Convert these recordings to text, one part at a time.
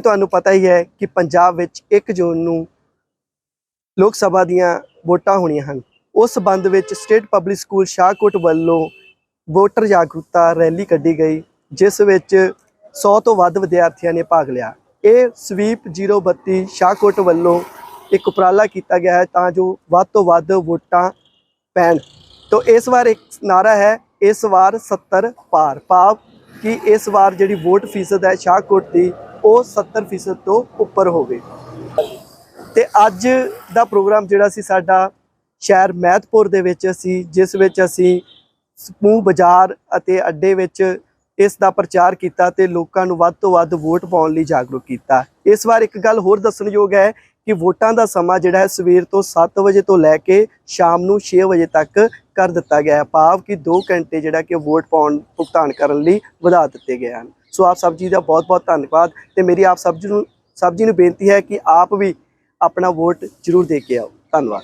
ਤੁਹਾਨੂੰ ਪਤਾ ਹੀ ਹੈ ਕਿ ਪੰਜਾਬ ਵਿੱਚ 1 ਜੂਨ ਨੂੰ ਲੋਕ ਸਭਾ ਦੀਆਂ ਵੋਟਾਂ ਹੋਣੀਆਂ ਹਨ। ਉਸ ਸੰਬੰਧ ਵਿੱਚ ਸਟੇਟ ਪਬਲਿਕ ਸਕੂਲ ਸ਼ਾਹਕੋਟ ਵੱਲੋਂ ਵੋਟਰ ਜਾਗਰੂਕਤਾ ਰੈਲੀ ਕੱਢੀ ਗਈ, ਜਿਸ ਵਿੱਚ 100 ਤੋਂ ਵੱਧ ਵਿਦਿਆਰਥੀਆਂ ਨੇ ਭਾਗ ਲਿਆ। ਇਹ ਸਵੀਪ 032 ਸ਼ਾਹਕੋਟ ਵੱਲੋਂ ਇੱਕ ਉਪਰਾਲਾ ਕੀਤਾ ਗਿਆ ਹੈ ਤਾਂ ਜੋ ਵੱਧ ਤੋਂ ਵੱਧ ਵੋਟਾਂ ਪੈਣ। ਤੋਂ ਇਸ ਵਾਰ ਇੱਕ ਨਾਰਾ ਹੈ, ਇਸ ਵਾਰ 70 ਪਾਰ। ਭਾਵ ਕਿ ਇਸ ਵਾਰ ਜਿਹੜੀ ਵੋਟ ਫੀਸਦ ਹੈ ਸ਼ਾਹਕੋਟ ਦੀ ਉਹ 70% ਤੋਂ ਉੱਪਰ ਹੋਵੇ। ਤੇ ਅੱਜ ਦਾ ਪ੍ਰੋਗਰਾਮ ਜਿਹੜਾ ਸੀ ਸਾਡਾ ਸ਼ਹਿਰ ਮਹਿਤਪੁਰ ਦੇ ਵਿੱਚ ਅਸੀਂ ਜਿਸ ਵਿੱਚ ਅਸੀਂ ਸਮੂਹ ਬਾਜ਼ਾਰ ਅਤੇ ਅੱਡੇ ਵਿੱਚ ਇਸ ਦਾ ਪ੍ਰਚਾਰ ਕੀਤਾ ਤੇ ਲੋਕਾਂ ਨੂੰ ਵੱਧ ਤੋਂ ਵੱਧ ਵੋਟ ਪਾਉਣ ਲਈ ਜਾਗਰੂਕ ਕੀਤਾ। ਇਸ ਵਾਰ ਇੱਕ ਗੱਲ ਹੋਰ ਦੱਸਣਯੋਗ ਹੈ ਕਿ ਵੋਟਾਂ ਦਾ ਸਮਾਂ ਜਿਹੜਾ ਹੈ ਸਵੇਰ ਤੋਂ 7 ਵਜੇ ਤੋਂ ਲੈ ਕੇ ਸ਼ਾਮ ਨੂੰ 6 ਵਜੇ ਤੱਕ ਕਰ ਦਿੱਤਾ ਗਿਆ ਹੈ। ਭਾਵ ਕਿ 2 ਘੰਟੇ ਜਿਹੜਾ ਕਿ ਵੋਟ ਪਾਉਣ, ਭੁਗਤਾਨ ਕਰਨ ਲਈ ਵਧਾ ਦਿੱਤੇ ਗਏ ਹਨ। ਸੋ ਆਪ ਸਭ ਜੀ ਦਾ ਬਹੁਤ ਬਹੁਤ ਧੰਨਵਾਦ ਤੇ ਮੇਰੀ ਆਪ ਸਭ ਜੀ ਨੂੰ ਸਭ ਜੀ ਨੂੰ ਬੇਨਤੀ ਹੈ ਕਿ ਆਪ ਵੀ ਆਪਣਾ ਵੋਟ ਜ਼ਰੂਰ ਦੇ ਕੇ ਆਓ। ਧੰਨਵਾਦ।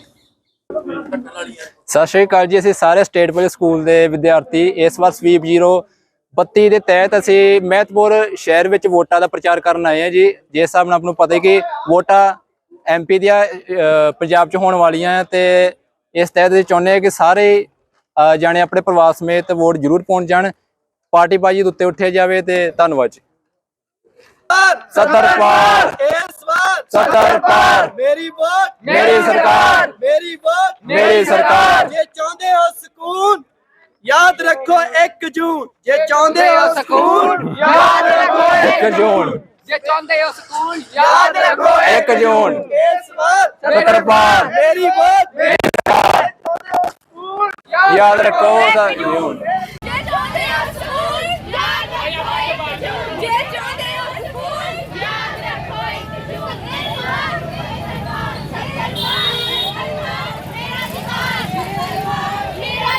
ਸਤਿ ਸ਼੍ਰੀ ਅਕਾਲ ਜੀ, ਅਸੀਂ ਸਾਰੇ ਸਟੇਟ ਪਬਲਿਕ ਸਕੂਲ ਦੇ ਵਿਦਿਆਰਥੀ ਇਸ ਵਾਰ ਸਵੀਪ 032 ਦੇ ਤਹਿਤ ਅਸੀਂ ਮਹਿਤਪੁਰ ਸ਼ਹਿਰ ਵਿੱਚ ਵੋਟਾਂ ਦਾ ਪ੍ਰਚਾਰ ਕਰਨ ਆਏ ਹਾਂ ਜੀ। ਜਿਸ ਹਿਸਾਬ ਨਾਲ ਆਪ ਨੂੰ ਪਤਾ ਹੈ ਕਿ ਵੋਟਾਂ ਐਮਪੀ ਦੀਆਂ ਪੰਜਾਬ 'ਚ ਹੋਣ ਵਾਲੀਆਂ ਹੈ ਤੇ ਇਸ ਤਹਿਤ ਅਸੀਂ ਚਾਹੁੰਦੇ ਹਾਂ ਕਿ ਸਾਰੇ ਜਾਣੇ ਆਪਣੇ ਪਰਿਵਾਰ ਸਮੇਤ ਵੋਟ ਜ਼ਰੂਰ ਪਹੁੰਚ ਜਾਣ। ਪਾਰਟੀ ਬਾਜੀ ਦੇ ਉੱਤੇ ਉੱਠਿਆ ਜਾਵੇ ਤੇ ਧੰਨਵਾਦ ਜੀ। ਸੱਤਰ ਪਾਰ ਇਸ ਵਾਰ ਸੱਤਰ ਪਾਰ ਮੇਰੀ ਵੋਟ। ਮੇਰੀ ਸਰਕਾਰ। ਮੇਰੀ ਵੋਟ। ਮੇਰੀ ਸਰਕਾਰ। ਜੇ ਚਾਹੁੰਦੇ ਹੋ ਸਕੂਨ ਯਾਦ ਰੱਖੋ 1 ਜੂਨ। ਜੇ ਚਾਹੁੰਦੇ ਹੋ ਸਕੂਨ ਯਾਦ ਰੱਖੋ 1 ਜੂਨ। ਜੇ ਚਾਹੁੰਦੇ ਹੋ ਸਕੂਲ ਯਾਦ ਰੱਖੋ 1 ਜੂਨ। ਇਸ ਵਾਰ ਸੱਤਰ ਪਾਰ ਮੇਰੀ ਵੋਟ। ਯਾਦ ਰੱਖੋ ਸੱਤਰ ਜੂਨ ਜੇ ਚਾਹੁੰਦੇ ਹੋ ਸਕੂਲ ਯਾਦ ਰੱਖੋ ਇੱਕ ਜੂਨ ਜੇ ਚਾਹੁੰਦੇ ਹੋ ਸਕੂਲ ਯਾਦ ਰੱਖੋ ਇੱਕ ਜੂਨ ਮੇਰਾ ਅਧਿਕਾਰ ਮੇਰਾ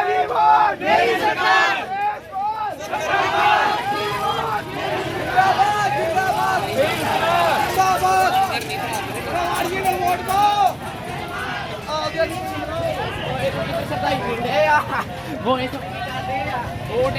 ਅਧਿਕਾਰ ਵੋਟ ਇੱਕ ਕਰਦੇ ਆ ਵੋਟ